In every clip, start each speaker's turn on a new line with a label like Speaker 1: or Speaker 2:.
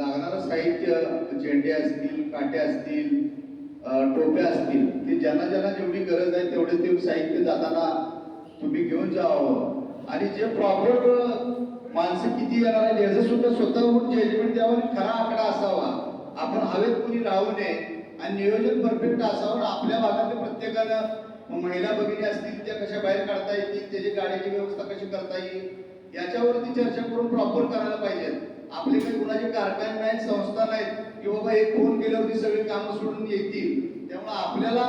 Speaker 1: लागणारं साहित्य झेंडे असतील काट्या असतील टोप्या असतील ते ज्यांना ज्यांना जेवढी गरज आहे तेवढे ते साहित्य जाताना तुम्ही घेऊन जावं. आणि जे प्रॉपर माणसं किती येणार आहे याचं सुद्धा स्वतःहून जजमेंट द्यावं आणि खरा आकडा असावा. आपण हवेत कुणी राहू नये आणि नियोजन परफेक्ट असावं आणि आपल्या भागातल्या प्रत्येकानं महिला भगिनी असतील त्या कशा बाहेर काढता येतील त्याची गाडीची व्यवस्था कशी करता येईल याच्यावरती चर्चा करून प्रॉपर करायला पाहिजे. आपले काही कुणाचे कारखाने नाहीत संस्था नाहीत की बाबा एक फोन केल्यावरती सगळी कामं सोडून येतील? त्यामुळे आपल्याला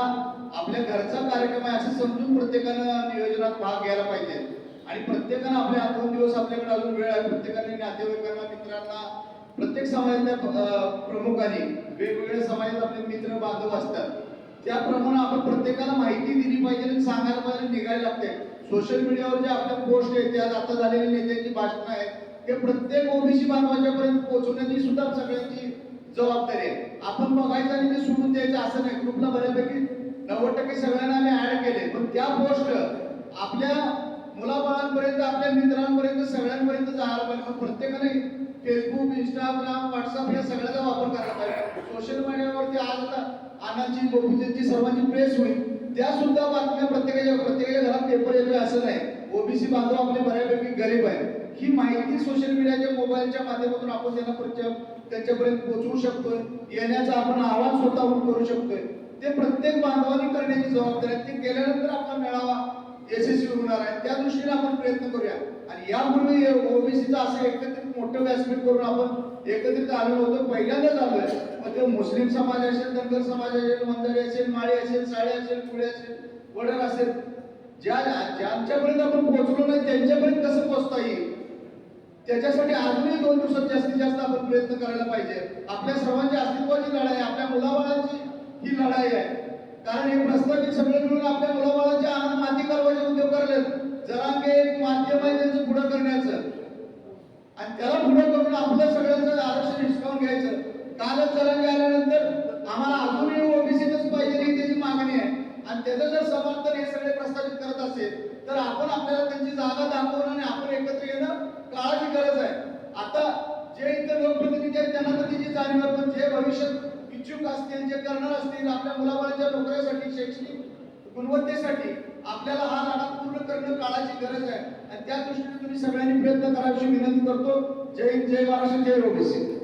Speaker 1: आपल्या घरचा कार्यक्रम आहे असं समजून प्रत्येकानं नियोजनात भाग घ्यायला पाहिजे. आणि प्रत्येकानं आपले हा दोन दिवस आपल्याकडे अजून वेळ आहे. प्रत्येकाने नातेवाईकांना मित्रांना प्रत्येक समाजातल्या प्रमुखाने प्रमुखांनी वेगवेगळ्या समाजात आपले मित्र बांधव असतात. त्याप्रमाणे आपण प्रत्येकाला माहिती दिली पाहिजे आणि सांगायला पाहिजे निघायला लागते. सोशल मीडियावर जे आपल्या पोस्ट आहेत त्या आता झालेल्या नेत्यांची भाषणं आहेत. ते प्रत्येक ओबीसी बांधवाच्यापर्यंत पोहोचवण्याची सुद्धा सगळ्यांची जबाबदारी आहे. आपण बघायचं आणि ते सोडून द्यायचं असं नाही. ग्रुपला बऱ्यापैकी नव्वद टक्के सगळ्यांना आम्ही ऍड केले पण त्या पोस्ट आपल्या मुलाबाळांपर्यंत आपल्या मित्रांपर्यंत सगळ्यांपर्यंत जायला पाहिजे. मग प्रत्येकाने फेसबुक इंस्टाग्राम व्हॉट्सअप या सगळ्याचा वापर करायला पाहिजे. सोशल मीडियावरती आज आता अण्णांची गोपीचंदची सर्वांची प्रेस होईल. त्या सुद्धा बातम्या प्रत्येकाच्या प्रत्येकाच्या घरात पेपर येतोय असं नाही. ओबीसी बांधव आपले बऱ्यापैकी गरीब आहे ही माहिती सोशल मीडियाच्या मोबाईलच्या माध्यमातून आपण त्यांना प्रत्येक त्यांच्यापर्यंत पोहोचवू शकतोय. येण्याचा आपण आवाज स्वतःहून करू शकतोय. ते प्रत्येक बांधवांनी करण्याची जबाबदारी आहे. ते केल्यानंतर आपला मेळावा यशस्वी होणार आहे. त्या दृष्टीने आपण प्रयत्न करूया. आणि यापूर्वी ओबीसीचं असं एकत्रित मोठं व्यासपीठ करून आपण एकत्रित आलेलो होतो. पहिल्यांदाच आलोय मग ते मुस्लिम समाज असेल धनगर समाज असेल मंदारी असेल माळी असेल साडे असेल पुढे असेल वडर असेल. ज्या ज्यांच्यापर्यंत आपण पोहोचलो नाही त्यांच्यापर्यंत कसं पोहोचता येईल? त्याच्यासाठी अजूनही दोन दिवसात जास्तीत जास्त आपण प्रयत्न करायला पाहिजे. आपल्या सर्वांची अस्तित्वाची लढाई आहे आपल्या मुलाबाळांची ही लढाई आहे. कारण हे प्रस्तावित सगळे मिळून आपल्या मुलाबाळांचे आनंद माती करवायचे उद्योग करलेत जरांगे एक माध्यम आहे त्यांचं पुढं करण्याचं. आणि त्याला पुढं करून आपलं सगळ्यांचं आरक्षण हिसकावून घ्यायचं. कालच जरांगे आल्यानंतर आम्हाला अजूनही ओबीसीतच पाहिजे ही त्याची मागणी आहे. आणि त्याचं जर समर्थन हे सगळे प्रस्तावित करत असेल तर आपण आपल्याला त्यांची जागा दाखवून आणि आपण एकत्र येणं काळाची गरज आहे. आता जे इतर लोकप्रतिनिधी आहेत त्यांना तर तिची जाणीव आहे, पण जे भविष्यात इच्छुक असतील जे करणार असतील आपल्या मुलाबाळांच्या नोकऱ्यासाठी शैक्षणिक गुणवत्तेसाठी आपल्याला हा लढा पूर्ण करणं काळाची गरज आहे. आणि त्या दृष्टीने तुम्ही सगळ्यांनी प्रयत्न करायची विनंती करतो. जय हिंद जय महाराष्ट्र जय ओबीसी.